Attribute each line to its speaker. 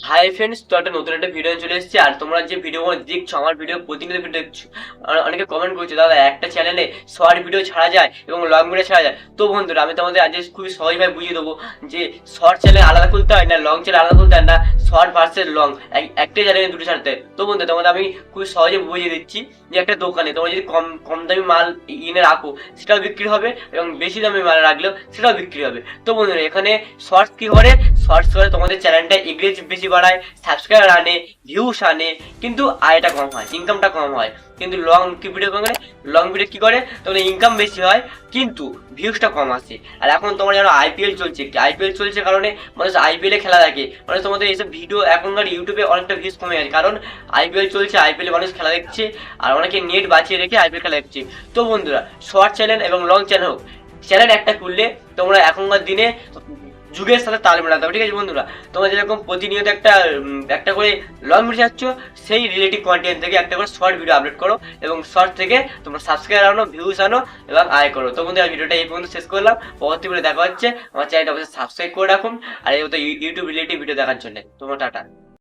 Speaker 1: Hi friends তো একটা নতুন একটা ভিডিও চলে এসেছে। আর তোমরা যে ভিডিও দেখছ, আমার ভিডিও প্রতিনিয়ত ভিডিও দেখছ অনেকে কমেন্ট করছ, দাদা, একটা চ্যানেলে শর্ট ভিডিও ছাড়া যায় এবং লং ভিডিও ছাড়া যায়? তো বন্ধুরা, আমি তোমাদের আজ খুবই সহজভাবে বুঝিয়ে দেবো যে শর্ট চ্যানেল আলাদা খুলতে হয় না লং চ্যানেল আলাদা খুলতে হয় না। শর্ট ভার্সেস লং একটাই চ্যানেলে দুটো ছাড়তে। তো বন্ধু, তোমাদের আমি খুব সহজে বুঝিয়ে দিচ্ছি যে একটা দোকানে তোমরা যদি কম কম দামি মাল এনে রাখো, সেটাও বিক্রি হবে এবং বেশি দামি মাল রাখলেও সেটাও বিক্রি হবে। তো বন্ধুরা, এখানে শর্টস কী করে? শর্টস করে তোমাদের চ্যানেলটা এগ্রেজ বেশি বাড়ায় সাবস্ক্রাইবার আনে ভিউস আনে, কিন্তু আয়টা কম হয় ইনকামটা কম হয়। কিন্তু লং কি ভিডিও করে? লং ভিডিও কী করে? তোমাদের ইনকাম বেশি হয় কিন্তু ভিউসটা কম আসে আর এখন তোমার যেন আইপিএল চলছে আইপিএল চলছে কারণে মানুষ আইপিএলে খেলা দেখে। মানে তোমাদের এইসব ভিডিও এখনকার ইউটিউবে অনেকটা ভিউস কমে গেছে। কারণ আইপিএল চলছে আইপিএলে মানুষ খেলা দেখছে আর অনেকে নেট বাঁচিয়ে রেখে আইপিএল খেলা দেখছে। তো বন্ধুরা শর্ট চ্যানেল এবং লং চ্যানেল হোক। চ্যানেল একটা খুললে তোমরা এখনকার দিনে যুগের সাথে তাল মেলাতে হবে, ঠিক আছে বন্ধুরা? তোমরা যেরকম প্রতিনিয়ত একটা একটা করে লং ভিডিও চাচ্ছ সেই রিলেটিভ কন্টেন্ট থেকে একটা করে শর্ট ভিডিও আপলোড করো এবং শর্ট থেকে তোমরা সাবস্ক্রাইব আনো ভিউজ আনো এবং আয় করো। তো বন্ধুরা, ভিডিওটা এই পর্যন্ত শেষ করলাম। পরবর্তী ভিডিও দেখা হচ্ছে। আমার চ্যানেলটা অবশ্যই সাবস্ক্রাইব করে রাখুন। আর এই ইউটিউব রিলেটিভ ভিডিও দেখার জন্য। তোমার টাটা।